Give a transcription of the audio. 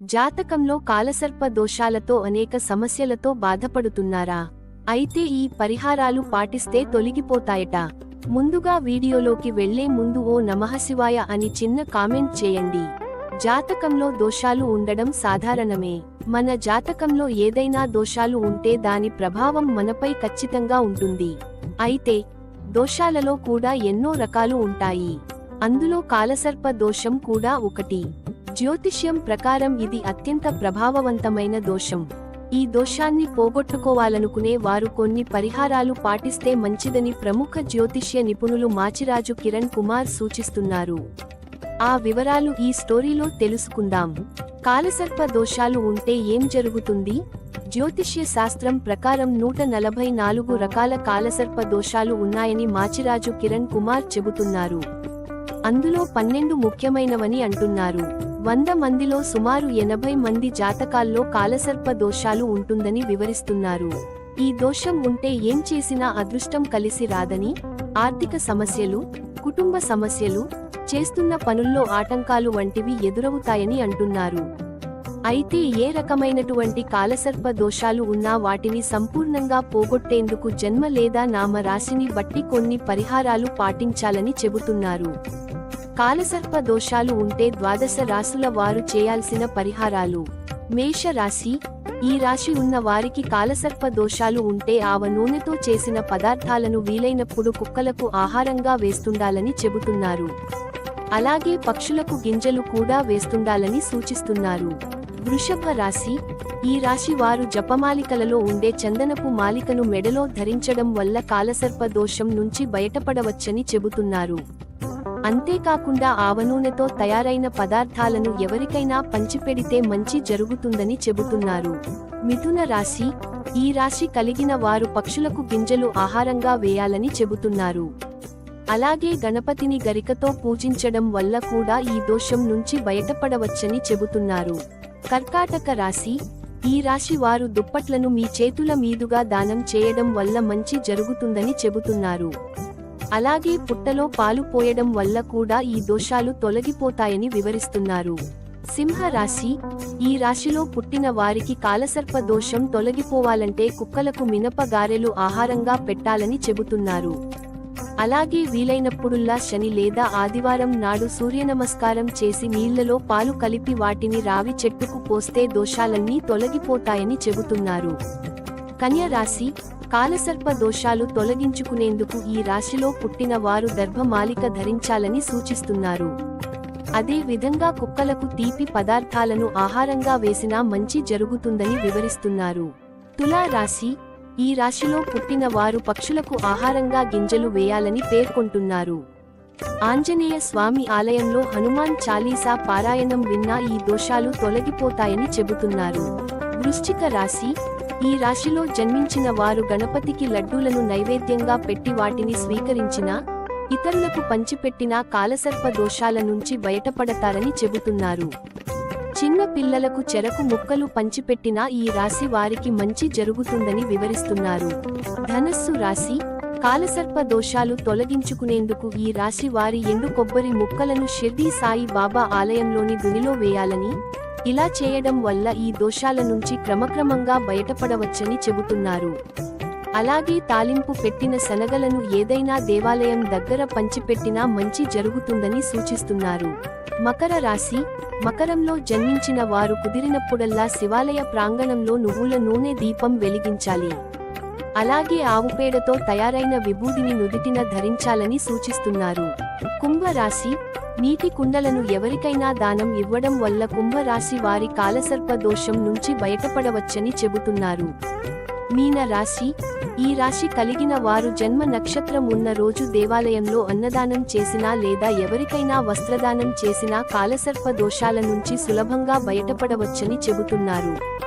జాతకంలో కాలసర్ప దోషాలతో అనేక సమస్యలతో బాధపడుతున్నారా? అయితే ఈ పరిహారాలు పాటిస్తే తొలగిపోతాయట. ముందుగా వీడియోలోకి వెళ్ళే ముందు ఓ నమఃశివాయ అని చిన్న కామెంట్ చేయండి. జాతకంలో దోషాలు ఉండడం సాధారణమే. మన జాతకంలో ఏదైనా దోషాలు ఉంటే దాని ప్రభావం మనపై ఖచ్చితంగా ఉంటుంది. అయితే దోషాలలో కూడా ఎన్నో రకాలు ఉంటాయి. అందులో కాలసర్ప దోషం కూడా ఒకటి. జ్యోతిష్యం ప్రకారం ఇది అత్యంత ప్రభావవంతమైన దోషం. ఈ దోషాన్ని పోగొట్టుకోవాలనుకునే వారు కొన్ని పరిహారాలు పాటిస్తే మంచిదని ప్రముఖ జ్యోతిష్య నిపుణులు మాచిరాజు కిరణ్ కుమార్ సూచిస్తున్నారు. ఆ వివరాలు ఈ స్టోరీలో తెలుసుకుందాం. కాలసర్ప దోషాలు ఉంటే ఏం జరుగుతుంది? జ్యోతిష్య శాస్త్రం ప్రకారం నూట నలభై నాలుగు రకాల కాలసర్ప దోషాలు ఉన్నాయని మాచిరాజు కిరణ్ కుమార్ చెబుతున్నారు. అందులో పన్నెండు ముఖ్యమైనవని అంటున్నారు. వంద మందిలో సుమారు ఎనభై మంది జాతకాల్లో కాలసర్ప దోషాలు ఉంటుందని వివరిస్తున్నారు. ఈ దోషం ఉంటే ఏం చేసినా అదృష్టం కలిసి రాదని ఆర్థిక సమస్యలు కుటుంబ సమస్యలు చేస్తున్న పనుల్లో ఆటంకాలు వంటివి ఎదురవుతాయని అంటున్నారు. అయితే ఏ రకమైనటువంటి కాలసర్ప దోషాలు ఉన్నా వాటిని సంపూర్ణంగా పోగొట్టేందుకు జన్మ లేదా నామ రాశిని బట్టి కొన్ని పరిహారాలు పాటించాలని చెబుతున్నారు. కాలసర్ప దోషాలు ఉంటే ద్వాదశ రాసుల వారు చేయాల్సిన పరిహారాలు. మేష రాశి ఈ రాశి ఉన్న వారికి కాలసర్ప దోషాలు ఉంటే ఆవ నూనెతో చేసిన పదార్థాలను వీలైనప్పుడు కుక్కలకు ఆహారంగా వేస్తుండాలని చెబుతున్నారు. అలాగే పక్షులకు గింజలు కూడా వేస్తుండాలని సూచిస్తున్నారు. వృషభ రాశి ఈ రాశి వారు జపమాలికలలో ఉండే చందనపు మాలికను మెడలో ధరించడం వల్ల కాలసర్ప దోషం నుంచి బయటపడవచ్చని చెబుతున్నారు. అంతేకాకుండా ఆవనూనెతో తయారైన పదార్థాలను ఎవరికైనా పంచిపెడితే మంచి జరుగుతుందని చెబుతున్నారు. మిథున రాశి ఈ రాశి కలిగిన వారు పక్షులకు గింజలు ఆహారంగా వేయాలని చెబుతున్నారు. అలాగే గణపతిని గరికతో పూజించడం వల్ల కూడా ఈ దోషం నుంచి బయటపడవచ్చని చెబుతున్నారు. కర్కాటక రాశి ఈ రాశి వారు దుప్పట్లను మీ చేతుల మీదుగా దానం చేయడం వల్ల మంచి జరుగుతుందని చెబుతున్నారు. అలాగే పుట్టలో పాలు పోయడం వల్ల కూడా ఈ దోషాలు తొలగిపోతాయని వివరిస్తున్నారు. సింహ రాశి ఈ రాశిలో పుట్టిన వారికి కాలసర్ప దోషం తొలగిపోవాలంటే కుక్కలకు మినప గారెలు ఆహారంగా పెట్టాలని చెబుతున్నారు. అలాగే వీలైనప్పుడుల్లా శని లేదా ఆదివారం నాడు సూర్య నమస్కారం చేసి నీళ్ళలో పాలు కలిపి వాటిని రావి చెట్టుకు పోస్తే దోషాలన్నీ తొలగిపోతాయని చెబుతున్నారు. కన్య రాశి కాలసర్ప దోషాలు తొలగించుకునేందుకు ఈ రాశిలో పుట్టిన వారు దర్భమాలిక ధరించాలని సూచిస్తున్నారు. అదే విధంగా కుక్కలకు తీపి పదార్థాలను ఆహారంగా వేసినా మంచి జరుగుతుందని వివరిస్తున్నారు. తులా రాశి ఈ రాశిలో పుట్టిన వారు పక్షులకు ఆహారంగా గింజలు వేయాలని పేర్కొంటున్నారు. ఆంజనేయ స్వామి ఆలయంలో హనుమాన్ చాలీసా పారాయణం విన్నా ఈ దోషాలు తొలగిపోతాయని చెబుతున్నారు. వృశ్చిక రాశి ఈ రాశిలో జన్మించిన వారు గణపతికి లడ్డూలను నైవేద్యంగా పెట్టి వాటిని స్వీకరించినా ఇతరులకు పంచిపెట్టినా కాలసర్ప దోషాల నుంచి బయటపడతారని చెబుతున్నారు. చిన్న పిల్లలకు చెరకు ముక్కలు పంచిపెట్టినా ఈ రాశి వారికి మంచి జరుగుతుందని వివరిస్తున్నారు. ధనస్సు రాశి కాలసర్ప దోషాలు తొలగించుకునేందుకు ఈ రాశి వారి ఎండు కొబ్బరి ముక్కలను షిర్డీ సాయి బాబా ఆలయంలోని గునిలో వేయాలని ఇలా చేయడం వల్ల ఈ దోషాల నుంచి క్రమక్రమంగా బయటపడవచ్చని చెబుతున్నారు. అలాగే తాలింపు పెట్టిన శనగలను ఏదైనా దేవాలయం దగ్గర పంచిపెట్టినా మంచి జరుగుతుందని సూచిస్తున్నారు. మకర రాశి మకరంలో జన్మించిన వారు కుదిరినప్పుడల్లా శివాలయ ప్రాంగణంలో నువ్వుల నూనె దీపం వెలిగించాలి. అలాగే ఆవుపేడతో తయారైన విభూదిని నుదిటిన ధరించాలని సూచిస్తున్నారు. కుంభరాశి నీటి కుండలను ఎవరికైనా దానం ఇవ్వడం వల్ల కుంభరాశి వారి కాలసర్ప దోషం నుంచి బయటపడవచ్చని చెబుతున్నారు. మీన రాశి ఈ రాశి కలిగిన వారు జన్మ నక్షత్రం ఉన్న రోజు దేవాలయంలో అన్నదానం చేసినా లేదా ఎవరికైనా వస్త్రదానం చేసినా కాలసర్ప దోషాల నుంచి సులభంగా బయటపడవచ్చని చెబుతున్నారు.